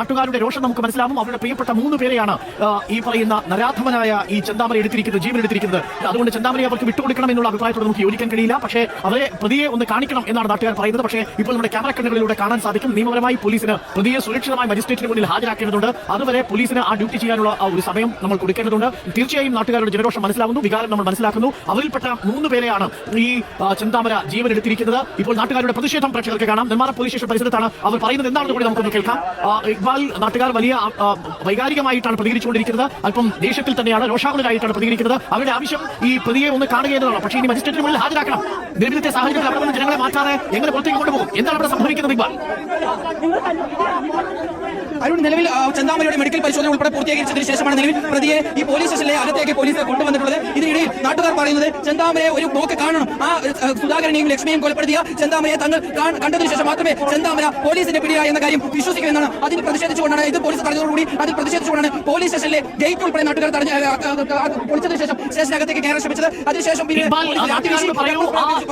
നാട്ടുകാരുടെ രോഷം നമുക്ക് മനസ്സിലാവും. അവരുടെ പ്രിയപ്പെട്ട മൂന്ന് പേരെയാണ് ഈ പറയുന്ന നരാധമനായ ഈ ചെന്താമര എടുത്തിരിക്കുന്നത് ജീവൻ എടുത്തിരിക്കുന്നത്. അതുകൊണ്ട് ചെന്താമരയെ അവർക്ക് വിട്ടുകൊടുക്കണം എന്നുള്ള അഭിപ്രായത്തോട് നമുക്ക് യോജിക്കാൻ കഴിയില്ല. പക്ഷേ അവരെ പ്രതിയെ ഒന്ന് കാണിക്കണം എന്നാണ് നാട്ടുകാർ പറയുന്നത്. പക്ഷേ ഇപ്പോൾ നമ്മുടെ ക്യാമറ കണ്ണുകളിലൂടെ കാണാൻ സാധിക്കും. നിയമപരമായി പോലീസിന് പ്രതിയെ സുരക്ഷിതമായി മജിസ്ട്രേറ്റിന് മുന്നിൽ ഹാജരാക്കേണ്ടതുണ്ട്. അതുവരെ പോലീസിന് ആ ഡ്യൂട്ടി ചെയ്യാനുള്ള ഒരു സമയം നമ്മൾ കൊടുക്കേണ്ടതുണ്ട്. തീർച്ചയായും നാട്ടുകാരുടെ ജനരോഷം മനസ്സിലാവുന്നു. വികാരം നമ്മൾ മനസ്സിലാക്കുന്നു. അവരിൽപ്പെട്ട മൂന്ന് പേരെയാണ് ഈ ചന്താമര ചെന്താമര ജീവൻ എടുത്തിരിക്കുന്നത്. ഇപ്പോൾ നാട്ടുകാരുടെ പ്രതിഷേധം പ്രേക്ഷകർക്ക് കാണാം. നെന്മാറ പോലീസ് സ്റ്റേഷൻ പരിസരത്താണ് അവർ പറയുന്നത്. എന്താണെന്ന് കൂടി നമുക്ക് കേൾക്കാം. ആ, നാട്ടുകാർ വലിയ വൈകാരികമായിട്ടാണ് പ്രതികരിച്ചുകൊണ്ടിരിക്കുന്നത്. അല്പം ദേഷ്യത്തിൽ തന്നെയാണ് രോഷാകുലരായിട്ടാണ് പ്രതികരിക്കുന്നത്. അവരുടെ ആവശ്യം ഈ പ്രതിയെ ഒന്ന് കാണുക എന്നതാണ് പക്ഷേ ഇനി മജിസ്ട്രേറ്റിന് മുന്നിൽ ഹാജരാക്കണം. നിലവിലത്തെ സാഹചര്യത്തിൽ അവിടെ നിന്ന് ജനങ്ങളെ മാറ്റാതെ എങ്ങനെ പുറത്തേക്ക് കൊണ്ടുപോകും? എന്താണ് അവിടെ സംഭവിക്കുന്നത് ഇക്ബാൽ? അരുൺ നിലവിൽ ചന്താമരയുടെ മെഡിക്കൽ പരിശോധന ഉൾപ്പെടെ പൂർത്തീകരിച്ചതിന് ശേഷമാണ് നിലവിൽ പ്രതിയെ ഈ പോലീസ് സ്റ്റേഷനിലെ അകത്തേക്ക് പോലീസ് കൊണ്ടുവന്നിട്ടുള്ളത്. ഇതിനിടയിൽ നാട്ടുകാർ പറയുന്നത് ചന്താമരയെ ഒരു നോക്ക് കാണണം. ആ സുധാകരനെയും ലക്ഷ്മിയെയും കൊലപ്പെടുത്തിയ ചന്താമരയെ തങ്ങൾ കണ്ടതിനു ശേഷം മാത്രമേ ചന്താമര പോലീസിന്റെ പിടിയായ എന്ന കാര്യം വിശ്വസിക്കുമെന്നാണ് അതിൽ പ്രതിഷേധിച്ചുകൊണ്ടാണ് ഇത് പോലീസ് തടഞ്ഞതോടുകൂടി അതിൽ പ്രതിഷേധിച്ചുകൊണ്ടാണ് പോലീസ് സ്റ്റേഷനിലെ ഗേറ്റ് ഉൾപ്പെടെ നാട്ടുകാർ തടഞ്ഞ പൊളിച്ചതിനു ശേഷം സ്റ്റേഷനകത്തേക്ക് കയറാൻ ശ്രമിച്ചത്. അതിനുശേഷം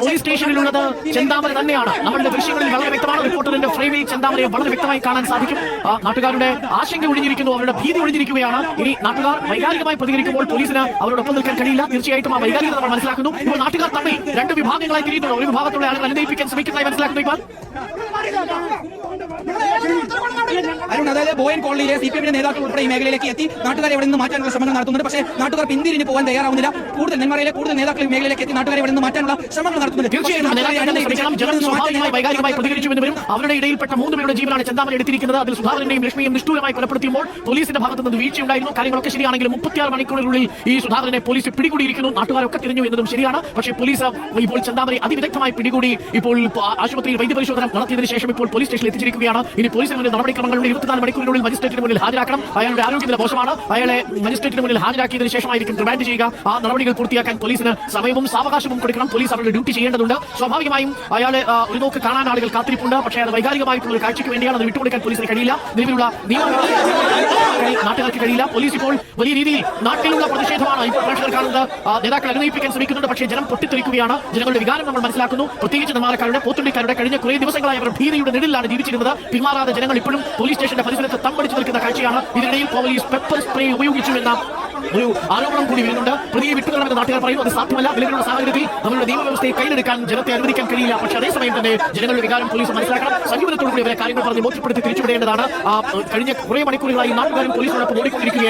പോലീസ് സ്റ്റേഷനിലുള്ളത് ചെന്താമര തന്നെയാണ്. നമ്മളുടെ ദൃശ്യങ്ങളിൽ വളരെ വ്യക്തമാണ് റിപ്പോർട്ടറിന്റെ ഫ്രെയിമിൽ ചെന്താമരയെ വളരെ വ്യക്തമായി കാണാൻ സാധിക്കും. നാട്ടുകാരുടെ ആശങ്ക ഒഴിഞ്ഞിരിക്കുന്നു അവരുടെ ഭീതി ഒഴിഞ്ഞിരിക്കുകയാണ്. ഇനി നാട്ടുകാർ വൈകാരികമായി പ്രതികരിക്കുമ്പോൾ പോലീസിന് അവരോടൊപ്പം നിൽക്കാൻ കഴിയില്ല. തീർച്ചയായിട്ടും ആ വൈകാരികത നമ്മൾ മനസ്സിലാക്കുന്നു. ഇപ്പോൾ നാട്ടുകാർ തമ്മിൽ രണ്ട് വിഭാഗങ്ങളായി തിരിയുന്നുണ്ട്. ഒരു വിഭാഗത്തോടെ ആളുകൾ അനുദയിപ്പിക്കാൻ ശ്രമിക്കുന്നതായി മനസ്സിലാക്കുന്നു അരുൺ അതായത് ബോയൻ കോളനിയിലെ സി പി എമ്മിന്റെ നേതാക്കൾ ഉൾപ്പെടെ ഈ മേഖലയിലേക്ക് എത്തി. നാട്ടുകാരെ ഇവിടെ നിന്ന് മാറ്റാനുള്ള ശ്രമങ്ങൾ നടത്തുന്നുണ്ട്. പക്ഷേ നാട്ടുകാർ പിന്തിരിഞ്ഞ് പോകാൻ തയ്യാറാവുന്നില്ല. കൂടുതൽ നെന്മാറയിലെ കൂടുതൽ നേതാക്കൾ ഈ മേഖലയിലേക്ക് എത്തി നാട്ടുകാരെ ഇവിടെ നിന്ന് മാറ്റാനുള്ള ശ്രമങ്ങൾ നടത്തുന്നുണ്ട്. അവരുടെ ഇടയിൽപ്പെട്ട മൂന്ന് പേരുടെ ജീവനാണ് ചെന്താമല എടുത്തിരിക്കുന്നത്. അതിൽ സുധാകരനെയും ലക്ഷ്മിയും നിഷ്ഠൂരമായി കൊലപ്പെടുത്തിയപ്പോൾ പോലീസിന്റെ ഭാഗത്ത് നിന്ന് വീഴ്ചയുണ്ടായിരുന്നു. കാര്യങ്ങളൊക്കെ ശരിയാണെങ്കിലും മുപ്പത്തിയാറ് മണിക്കൂറിനുള്ളിൽ ഈ സുധാകരനെ പോലീസ് പിടികൂടിയിരിക്കുന്നു. നാട്ടുകാരൊക്കെ തിരിഞ്ഞു എന്നതും ശരിയാണ്. പക്ഷേ പോലീസ് ഇപ്പോൾ ചെന്താമരെ അതിവിദഗ്ധമായി പിടികൂടി ഇപ്പോൾ ആശുപത്രിയിൽ വൈദ്യപരിശോധന നടത്തിയതിനു ശേഷം ഇപ്പോൾ പോലീസ് സ്റ്റേഷനിൽ എത്തിച്ചിരിക്കുകയാണ്. ഇനി പോലീസിന് നടപടിക്രമങ്ങളുടെ ഇരുപത്തിനാല് മണിക്കൂറിനുള്ളിൽ മജിസ്ട്രേറ്റിന് മുന്നിൽ ഹാജരാക്കണം. അയാളുടെ ആരോഗ്യനില മോശമാണ്. അയാളെ മജിസ്ട്രേറ്റിന് മുന്നിൽ ഹാജരാക്കിയതിനു ശേഷമായിരിക്കും റിമാൻഡ് ചെയ്യുക. ആ നടപടികൾ പൂർത്തിയാക്കാൻ പോലീസിന് സമയവും സാവകാശവും കൊടുക്കണം. പോലീസ് അവരുടെ ഡ്യൂട്ടി ചെയ്യേണ്ടതുണ്ട്. സ്വാഭാവികമായും അയാളെ ഒരു നോക്ക് കാണാൻ ആളുകൾ കാത്തിരിപ്പുണ്ട്. പക്ഷേ അത് വൈകാരികമായിട്ടുള്ള ഒരു കാഴ്ചയ്ക്ക് വേണ്ടിയാണ് അത് വിട്ടുകൊടുക്കാൻ പോലീസിന് കഴിയില്ല. നിലവിലുള്ള നിയമ നാട്ടുകാർക്ക് കഴിയില്ല. പോലീസ് ഇപ്പോൾ വലിയ രീതിയിൽ നാട്ടിലുള്ള പ്രതിഷേധമാണ് ഇപ്പോൾ പ്രേക്ഷകർ കാണുന്നത്. നേതാക്കൾ അനുനയിപ്പിക്കാൻ ശ്രമിക്കുന്നുണ്ട്. പക്ഷേ ജനം പൊട്ടിത്തെറിക്കുകയാണ്. ജനങ്ങളുടെ വികാരം നമ്മൾ മനസ്സിലാക്കുന്നു. പ്രത്യേകിച്ച് നെന്മാറക്കാരുടെ പോത്തുണ്ടിക്കാരുടെ കഴിഞ്ഞ കുറേ ദിവസങ്ങളായി അവർ ഭീതിയുടെ നെടിലാണ് ജീവിച്ചിരുന്നത്. പിന്മാറാതെ ജനങ്ങൾ ഇപ്പോഴും പോലീസ് സ്റ്റേഷന്റെ പരിസരത്ത് തമ്പടിച്ചു നിൽക്കുന്ന കാഴ്ചയാണ്. ഇതിനിടയിൽ പോലീസ് പെപ്പർ സ്പ്രേ ഉപയോഗിച്ചു എന്ന ഒരു ആരോപണം കൂടി വരുന്നുണ്ട്. പ്രതിയെ വിട്ടുകളെന്ന് നാട്ടുകാർ പറയുന്നു. അത് സാധ്യമല്ല. നിലവിലുള്ള സാഹചര്യത്തിൽ നമ്മുടെ നിയമവ്യവസ്ഥയെ കയ്യിലെടുക്കാൻ ജനത്തെ അനുവദിക്കാൻ കഴിയില്ല. പക്ഷേ അതേസമയം തന്നെ ജനങ്ങളുടെ വികാരം പോലീസ് മനസ്സിലാക്കണം. സമീപനത്തോടുകൂടി അവരെ കാര്യങ്ങൾ പറഞ്ഞ് ബോധ്യപ്പെടുത്തി തിരിച്ചുവിടേണ്ടതാണ്. ആ, കഴിഞ്ഞ കുറേ മണിക്കൂറുകളായി നാട്ടുകാരും പോലീസിനോടൊപ്പം ഓടിക്കൊണ്ടിരിക്കുകയായിരുന്നു.